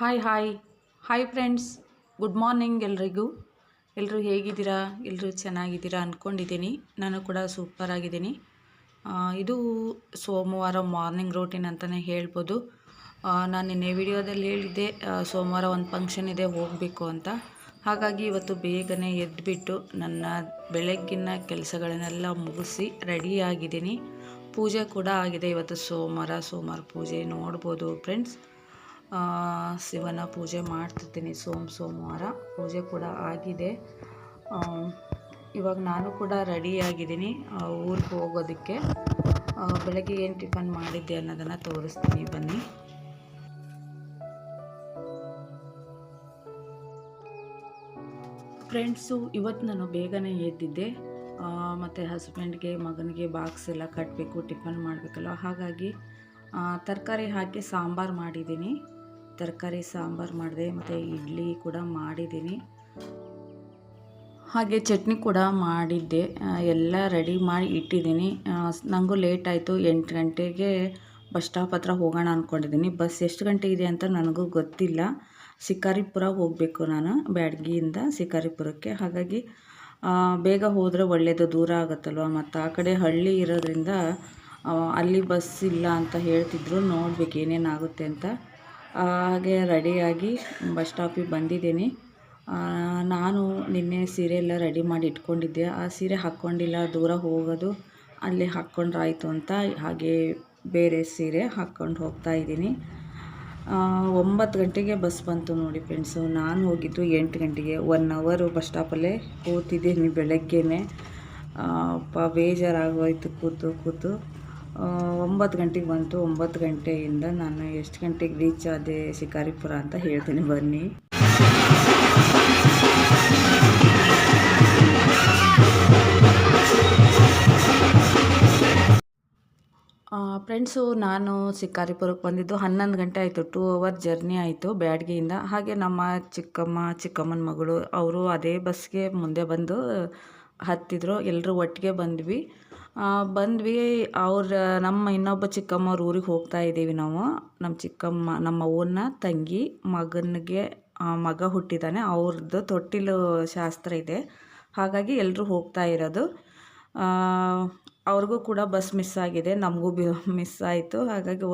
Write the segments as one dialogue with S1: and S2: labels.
S1: Hi hi hi friends good morning ಎಲ್ರಿಗೂ. ಎಲ್ಲರೂ ಹೇಗಿದ್ದೀರಾ? ಎಲ್ಲರೂ ಚೆನ್ನಾಗಿದ್ದೀರಾ ಅಂದ್ಕೊಂಡಿದ್ದೀನಿ ನಾನು ಕೂಡ ಸೂಪರ್ ಆಗಿದ್ದೀನಿ. ಇದು ಸೋಮವಾರ ಮಾರ್ನಿಂಗ್ ರೂಟೀನ್ ಅಂತಲೇ ಹೇಳ್ಬೋದು. ನಾನು ನಿನ್ನೆ ವಿಡಿಯೋದಲ್ಲಿ ಹೇಳಿದ್ದೆ ಸೋಮವಾರ ಒಂದು ಫಂಕ್ಷನ್ ಇದೆ, ಹೋಗಬೇಕು ಅಂತ. ಹಾಗಾಗಿ ಇವತ್ತು ಬೇಗನೆ ಎದ್ದುಬಿಟ್ಟು ನನ್ನ ಬೆಳಗ್ಗಿನ ಕೆಲಸಗಳನ್ನೆಲ್ಲ ಮುಗಿಸಿ ರೆಡಿಯಾಗಿದ್ದೀನಿ ಪೂಜೆ ಕೂಡ ಆಗಿದೆ ಇವತ್ತು ಸೋಮವಾರ. ಸೋಮವಾರ ಪೂಜೆ ನೋಡ್ಬೋದು ಫ್ರೆಂಡ್ಸ್ ಶಿವನ ಪೂಜೆ ಮಾಡ್ತಿರ್ತೀನಿ ಸೋಮ ಸೋಮವಾರ. ಪೂಜೆ ಕೂಡ ಆಗಿದೆ. ಇವಾಗ ನಾನು ಕೂಡ ರೆಡಿಯಾಗಿದ್ದೀನಿ ಊರಿಗೆ ಹೋಗೋದಕ್ಕೆ. ಬೆಳಗ್ಗೆ ಏನು ಟಿಫನ್ ಮಾಡಿದ್ದೆ ಅನ್ನೋದನ್ನು ತೋರಿಸ್ತೀನಿ, ಬನ್ನಿ. ಫ್ರೆಂಡ್ಸು, ಇವತ್ತು ನಾನು ಬೇಗನೆ ಎದ್ದಿದ್ದೆ. ಮತ್ತು ಹಸ್ಬೆಂಡ್ಗೆ, ಮಗನಿಗೆ ಬಾಕ್ಸ್ ಎಲ್ಲ ಕಟ್ಟಬೇಕು ಟಿಫನ್ ಮಾಡಬೇಕಲ್ಲ, ಹಾಗಾಗಿ ತರಕಾರಿ ಹಾಕಿ ಸಾಂಬಾರು ಮಾಡಿದ್ದೀನಿ. ತರಕಾರಿ, ಸಾಂಬಾರು ಮಾಡಿದೆ, ಮತ್ತು ಇಡ್ಲಿ ಕೂಡ ಮಾಡಿದ್ದೀನಿ. ಹಾಗೆ ಚಟ್ನಿ ಕೂಡ ಮಾಡಿದ್ದೆ. ಎಲ್ಲ ರೆಡಿ ಮಾಡಿ ಇಟ್ಟಿದ್ದೀನಿ. ನನಗೂ ಲೇಟ್ ಆಯಿತು. ಎಂಟು ಗಂಟೆಗೆ ಬಸ್ ಸ್ಟಾಪ್ ಹತ್ರ ಹೋಗೋಣ ಅಂದ್ಕೊಂಡಿದ್ದೀನಿ ಬಸ್ ಎಷ್ಟು ಗಂಟೆ ಇದೆ ಅಂತ ನನಗೂ ಗೊತ್ತಿಲ್ಲ. ಶಿಕಾರಿಪುರ ಹೋಗಬೇಕು ನಾನು, ಬ್ಯಾಡಗಿಯಿಂದ ಶಿಕಾರಿಪುರಕ್ಕೆ. ಹಾಗಾಗಿ ಬೇಗ ಹೋದರೆ ಒಳ್ಳೆಯದು ದೂರ ಆಗುತ್ತಲ್ವ? ಮತ್ತು ಆ ಕಡೆ ಹಳ್ಳಿ ಇರೋದ್ರಿಂದ ಅಲ್ಲಿ ಬಸ್ ಇಲ್ಲ ಅಂತ ಹೇಳ್ತಿದ್ರು. ನೋಡ್ಬೇಕು ಏನೇನಾಗುತ್ತೆ ಅಂತ. ಹಾಗೆ ರೆಡಿಯಾಗಿ ಬಸ್ ಸ್ಟಾಪಿಗೆ ಬಂದಿದ್ದೀನಿ. ನಾನು ನಿನ್ನೆ ಸೀರೆ ಎಲ್ಲ ರೆಡಿ ಮಾಡಿ ಇಟ್ಕೊಂಡಿದ್ದೆ. ಆ ಸೀರೆ ಹಾಕ್ಕೊಂಡಿಲ್ಲ, ದೂರ ಹೋಗೋದು, ಅಲ್ಲಿ ಹಾಕ್ಕೊಂಡ್ರಾಯ್ತು ಅಂತ ಹಾಗೆ ಬೇರೆ ಸೀರೆ ಹಾಕ್ಕೊಂಡು ಹೋಗ್ತಾ ಇದ್ದೀನಿ. ಒಂಬತ್ತು ಗಂಟೆಗೆ ಬಸ್ ಬಂತು ನೋಡಿ ಫ್ರೆಂಡ್ಸು ನಾನು ಹೋಗಿದ್ದು ಎಂಟು ಗಂಟೆಗೆ. ಒನ್ ಅವರು ಬಸ್ ಸ್ಟಾಪಲ್ಲೇ ಕೂತಿದ್ದೀನಿ ಬೆಳಗ್ಗೆನೇ. ಬೇಜಾರಾಗೋಯ್ತು ಕೂತು ಕೂತು. ಒಂಬತ್ತು ಗಂಟೆಗೆ ಬಂತು. ಒಂಬತ್ತು ಗಂಟೆಯಿಂದ ನಾನು ಎಷ್ಟು ಗಂಟೆಗೆ ರೀಚ್ ಆದೆ ಶಿಕಾರಿಪುರ ಅಂತ ಹೇಳ್ತೀನಿ, ಬನ್ನಿ. ಫ್ರೆಂಡ್ಸು ನಾನು ಶಿಕಾರಿಪುರಕ್ಕೆ ಬಂದಿದ್ದು ಹನ್ನೊಂದು ಗಂಟೆ ಆಯಿತು. ಟೂ ಅವರ್ ಜರ್ನಿ ಆಯಿತು ಬ್ಯಾಡ್ಗೆಯಿಂದ. ಹಾಗೆ ನಮ್ಮ ಚಿಕ್ಕಮ್ಮ, ಚಿಕ್ಕಮ್ಮನ ಮಗಳು, ಅವರು ಅದೇ ಬಸ್ಗೆ ಮುಂದೆ ಬಂದು ಹತ್ತಿದ್ರು. ಎಲ್ಲರೂ ಒಟ್ಟಿಗೆ ಬಂದ್ವಿ. ಬಂದ್ವಿ. ಅವ್ರ, ನಮ್ಮ ಇನ್ನೊಬ್ಬ ಚಿಕ್ಕಮ್ಮವ್ರ ಊರಿಗೆ ಹೋಗ್ತಾ ಇದ್ದೀವಿ ನಾವು. ನಮ್ಮ ಚಿಕ್ಕಮ್ಮ, ನಮ್ಮ ಅವ್ವನ ತಂಗಿ, ಮಗನಿಗೆ ಮಗ ಹುಟ್ಟಿದ್ದಾನೆ. ಅವ್ರದ್ದು ತೊಟ್ಟಿಲು ಶಾಸ್ತ್ರ ಇದೆ. ಹಾಗಾಗಿ ಎಲ್ಲರೂ ಹೋಗ್ತಾ ಇರೋದು. ಅವ್ರಿಗೂ ಕೂಡ ಬಸ್ ಮಿಸ್ ಆಗಿದೆ. ನಮಗೂ ಬಿ, ಮಿಸ್ ಆಯಿತು. ಹಾಗಾಗಿ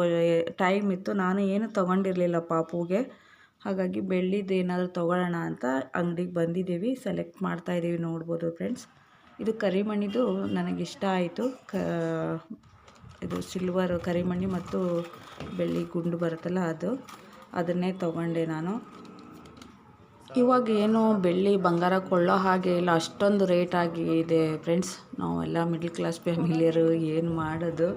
S1: ಟೈಮ್ ಇತ್ತು. ನಾನು ಏನು ತೊಗೊಂಡಿರಲಿಲ್ಲ ಪಾಪುಗೆ. ಹಾಗಾಗಿ ಬೆಳ್ಳಿದ್ದು ಏನಾದರೂ ತೊಗೊಳ್ಳೋಣ ಅಂತ ಅಂಗಡಿಗೆ ಬಂದಿದ್ದೀವಿ. ಸೆಲೆಕ್ಟ್ ಮಾಡ್ತಾ ಇದ್ದೀವಿ ನೋಡ್ಬೋದು ಫ್ರೆಂಡ್ಸ್. ಇದು ಕರಿಮಣಿದು ನನಗಿಷ್ಟ ಆಯಿತು. ಕ, ಇದು ಸಿಲ್ವರ್ ಕರಿಮಣಿ ಮತ್ತು ಬೆಳ್ಳಿ ಗುಂಡು ಬರುತ್ತಲ್ಲ ಅದು. ಅದನ್ನೇ ತೊಗೊಂಡೆ ನಾನು. ಇವಾಗ ಏನು ಬೆಳ್ಳಿ ಬಂಗಾರ ಕೊಳ್ಳೋ ಹಾಗೆ ಇಲ್ಲ, ಅಷ್ಟೊಂದು ರೇಟ್ ಆಗಿದೆ ಫ್ರೆಂಡ್ಸ್ ನಾವೆಲ್ಲ ಮಿಡ್ಲ್ ಕ್ಲಾಸ್ ಫ್ಯಾಮಿಲಿಯರು ಏನು ಮಾಡೋದು?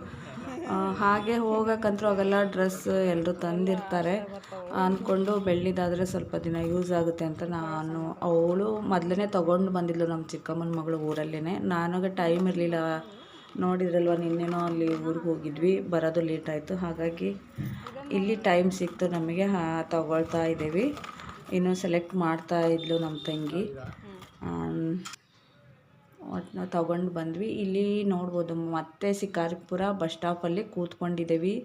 S1: ಹಾಗೆ ಹೋಗೋಕ್ಕಂತೂ ಅವೆಲ್ಲ ಡ್ರೆಸ್ ಎಲ್ಲರೂ ತಂದಿರ್ತಾರೆ. ಅಂದ್ಕೊಂಡು ಬೆಳ್ಳಿದಾದರೆ ಸ್ವಲ್ಪ ದಿನ ಯೂಸ್ ಆಗುತ್ತೆ ಅಂತ ನಾನು ಅವಳು ಮೊದಲನೇ ತೊಗೊಂಡು ಬಂದಿದ್ಲು ನಮ್ಮ ಚಿಕ್ಕಮ್ಮನ ಮಗಳು ಊರಲ್ಲೇ ನಾನಾಗ ಟೈಮ್ ಇರಲಿಲ್ಲ. ನೋಡಿದ್ರಲ್ವ, ನಿನ್ನೆನೋ ಅಲ್ಲಿ ಊರಿಗೆ ಹೋಗಿದ್ವಿ. ಬರೋದು ಲೇಟ್ ಆಯಿತು. ಹಾಗಾಗಿ ಇಲ್ಲಿ ಟೈಮ್ ಸಿಕ್ತು ನಮಗೆ. ತಗೊಳ್ತಾ ಇದ್ದೀವಿ. ಇನ್ನೂ ಸೆಲೆಕ್ಟ್ ಮಾಡ್ತಾ ಇದ್ಲು ನಮ್ಮ ತಂಗಿ. ಒಟ್ಟು ತಗೊಂಡು ಬಂದ್ವಿ. ಇಲ್ಲಿ ನೋಡ್ಬೋದು ಮತ್ತೆ ಶಿಕಾರಿಪುರ ಬಸ್ ಸ್ಟಾಪಲ್ಲಿ ಕೂತ್ಕೊಂಡಿದ್ದೀವಿ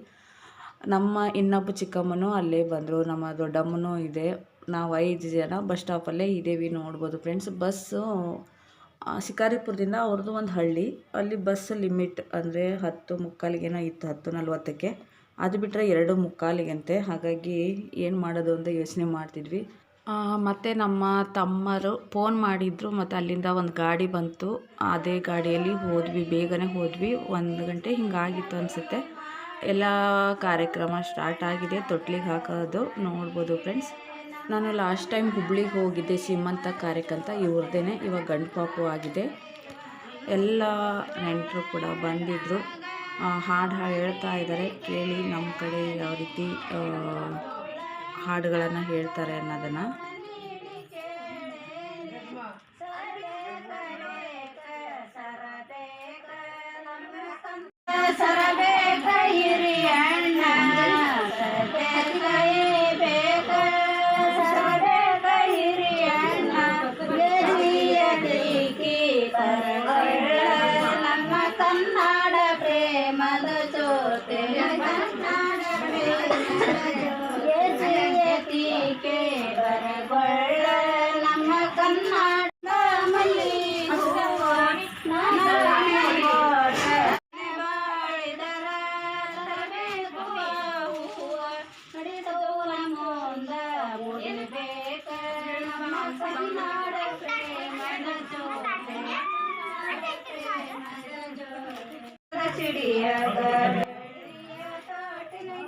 S1: ನಮ್ಮ ಇನ್ನೊಬ್ಬ ಚಿಕ್ಕಮ್ಮನೂ ಅಲ್ಲೇ ಬಂದರು, ನಮ್ಮ ದೊಡ್ಡಮ್ಮನೂ ಇದೆ. ನಾವು ಐದು ಜನ ಬಸ್ ಸ್ಟಾಪಲ್ಲೇ ಇದ್ದೀವಿ ನೋಡ್ಬೋದು ಫ್ರೆಂಡ್ಸ್ ಬಸ್ಸು ಶಿಕಾರಿಪುರದಿಂದ ಅವ್ರದ್ದು ಒಂದು ಹಳ್ಳಿ. ಅಲ್ಲಿ ಬಸ್ ಲಿಮಿಟ್ ಅಂದರೆ ಹತ್ತು ಮುಕ್ಕಾಲಿಗೇನೋ ಇತ್ತು, ಹತ್ತು ನಲ್ವತ್ತಕ್ಕೆ. ಅದು ಬಿಟ್ಟರೆ ಎರಡು ಮುಕ್ಕಾಲಿಗಂತೆ. ಹಾಗಾಗಿ ಏನು ಮಾಡೋದು ಅಂತ ಯೋಚನೆ ಮಾಡ್ತಿದ್ವಿ. ಮತ್ತು ನಮ್ಮ ತಮ್ಮರು ಫೋನ್ ಮಾಡಿದ್ರು ಮತ್ತು ಅಲ್ಲಿಂದ ಒಂದು ಗಾಡಿ ಬಂತು. ಅದೇ ಗಾಡಿಯಲ್ಲಿ ಹೋದ್ವಿ, ಬೇಗನೆ ಹೋದ್ವಿ. ಒಂದು ಗಂಟೆ ಹಿಂಗಾಗಿತ್ತು ಅನಿಸುತ್ತೆ. ಎಲ್ಲ ಕಾರ್ಯಕ್ರಮ ಸ್ಟಾರ್ಟ್ ಆಗಿದೆ. ತೊಟ್ಲಿಗೆ ಹಾಕೋದು ನೋಡ್ಬೋದು ಫ್ರೆಂಡ್ಸ್ ನಾನು ಲಾಸ್ಟ್ ಟೈಮ್ ಹುಬ್ಳಿಗೆ ಹೋಗಿದ್ದೆ, ಶ್ರೀಮಂತ ಕಾರ್ಯಕ್ಕಂತ ಇವ್ರದ್ದೇ ಇವಾಗ ಗಂಡು ಪಾಪು ಆಗಿದೆ. ಎಲ್ಲ ನೆಂಟರು ಕೂಡ ಬಂದಿದ್ದರು ಹಾಡು ಹೇಳ್ತಾ ಇದ್ದಾರೆ ಕೇಳಿ ನಮ್ಮ ಕಡೆ ಯಾವ ರೀತಿ ಹಾಡುಗಳನ್ನು ಹೇಳ್ತಾರೆ ಅನ್ನೋದನ್ನು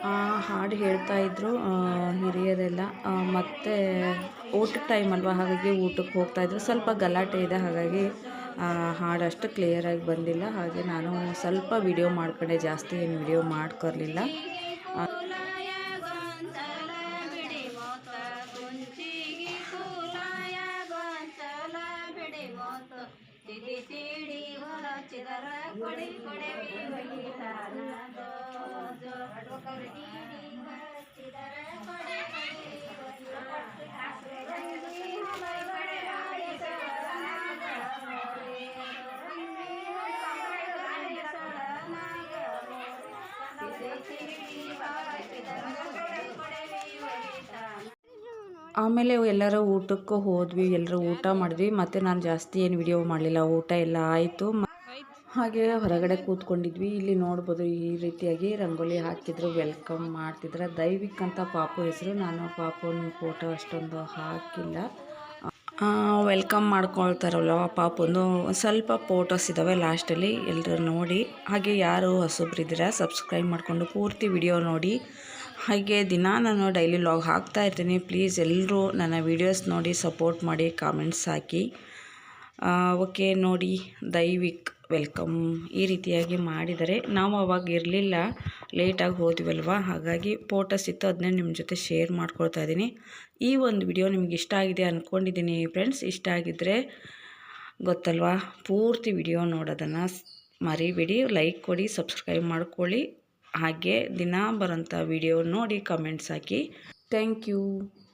S1: ಆ, ಹಾಡು ಹೇಳ್ತಾ ಇದ್ರು ಹಿರಿಯರೆಲ್ಲ. ಮತ್ತೆ ಊಟದ ಟೈಮ್ ಅಲ್ವಾ, ಹಾಗಾಗಿ ಊಟಕ್ಕೆ ಹೋಗ್ತಾ ಇದ್ರು. ಸ್ವಲ್ಪ ಗಲಾಟೆ ಇದೆ, ಹಾಗಾಗಿ ಹಾಡು ಅಷ್ಟು ಕ್ಲಿಯರಾಗಿ ಬಂದಿಲ್ಲ. ಹಾಗೆ ನಾನು ಸ್ವಲ್ಪ ವಿಡಿಯೋ ಮಾಡ್ಕೊಂಡೆ, ಜಾಸ್ತಿ ಏನು ವಿಡಿಯೋ ಮಾಡ್ಕೊರ್ಲಿಲ್ಲ. ಆಮೇಲೆ ಎಲ್ಲರೂ ಊಟಕ್ಕೂ ಹೋದ್ವಿ, ಎಲ್ಲರೂ ಊಟ ಮಾಡಿದ್ವಿ, ಮತ್ತೆ ನಾನು ಜಾಸ್ತಿ ಏನು ವಿಡಿಯೋ ಮಾಡಲಿಲ್ಲ, ಊಟ ಎಲ್ಲ ಆಯಿತು. ಹಾಗೆ ಹೊರಗಡೆ ಕೂತ್ಕೊಂಡಿದ್ವಿ. ಇಲ್ಲಿ ನೋಡ್ಬೋದು ಈ ರೀತಿಯಾಗಿ ರಂಗೋಲಿ ಹಾಕಿದ್ರು ವೆಲ್ಕಮ್ ಮಾಡ್ತಿದ್ರು. ದೈವಿಕ್ ಅಂತ ಪಾಪು ಹೆಸರು. ನಾನು ಪಾಪುನ ಫೋಟೋ ಅಷ್ಟೊಂದು ಹಾಕಿಲ್ಲ. ವೆಲ್ಕಮ್ ಮಾಡ್ಕೊಳ್ತಾರಲ್ವ ಪಾಪುಂದು. ಸ್ವಲ್ಪ ಫೋಟೋಸ್ ಇದ್ದಾವೆ ಲಾಸ್ಟಲ್ಲಿ ಎಲ್ಲರೂ ನೋಡಿ. ಹಾಗೆ ಯಾರು ಹೊಸಬ್ರಿದ್ದೀರಾ ಸಬ್ಸ್ಕ್ರೈಬ್ ಮಾಡಿಕೊಂಡು ಪೂರ್ತಿ ವಿಡಿಯೋ ನೋಡಿ. ಹಾಗೆ ದಿನ ನಾನು ಡೈಲಿ ಲಾಗ್ ಹಾಕ್ತಾ ಇರ್ತೀನಿ. ಪ್ಲೀಸ್ ಎಲ್ಲರೂ ನನ್ನ ವೀಡಿಯೋಸ್ ನೋಡಿ ಸಪೋರ್ಟ್ ಮಾಡಿ ಕಾಮೆಂಟ್ಸ್ ಹಾಕಿ. ಓಕೆ ನೋಡಿ, ದೈವಿಕ್. ವೆಲ್ಕಮ್. ಈ ರೀತಿಯಾಗಿ ಮಾಡಿದರೆ ನಾವು ಅವಾಗ ಇರಲಿಲ್ಲ ಲೇಟಾಗಿ ಹೋದ್ವಲ್ವ? ಹಾಗಾಗಿ ಫೋಟೋಸ್ ಇತ್ತು ಅದನ್ನೇ ನಿಮ್ಮ ಜೊತೆ ಶೇರ್ ಮಾಡ್ಕೊಳ್ತಾ ಇದ್ದೀನಿ ಈ ಒಂದು ವಿಡಿಯೋ ನಿಮ್ಗೆ ಇಷ್ಟ ಆಗಿದೆ ಅಂದ್ಕೊಂಡಿದ್ದೀನಿ ಫ್ರೆಂಡ್ಸ್ ಇಷ್ಟ ಆಗಿದ್ದರೆ ಗೊತ್ತಲ್ವಾ? ಪೂರ್ತಿ ವಿಡಿಯೋ ನೋಡೋದನ್ನು ಮರಿಬೇಡಿ. ಲೈಕ್ ಕೊಡಿ ಸಬ್ಸ್ಕ್ರೈಬ್ ಮಾಡ್ಕೊಳ್ಳಿ. ಹಾಗೆ ದಿನ ಬರೋಂಥ ವಿಡಿಯೋ ನೋಡಿ ಕಮೆಂಟ್ಸ್ ಹಾಕಿ. Thank you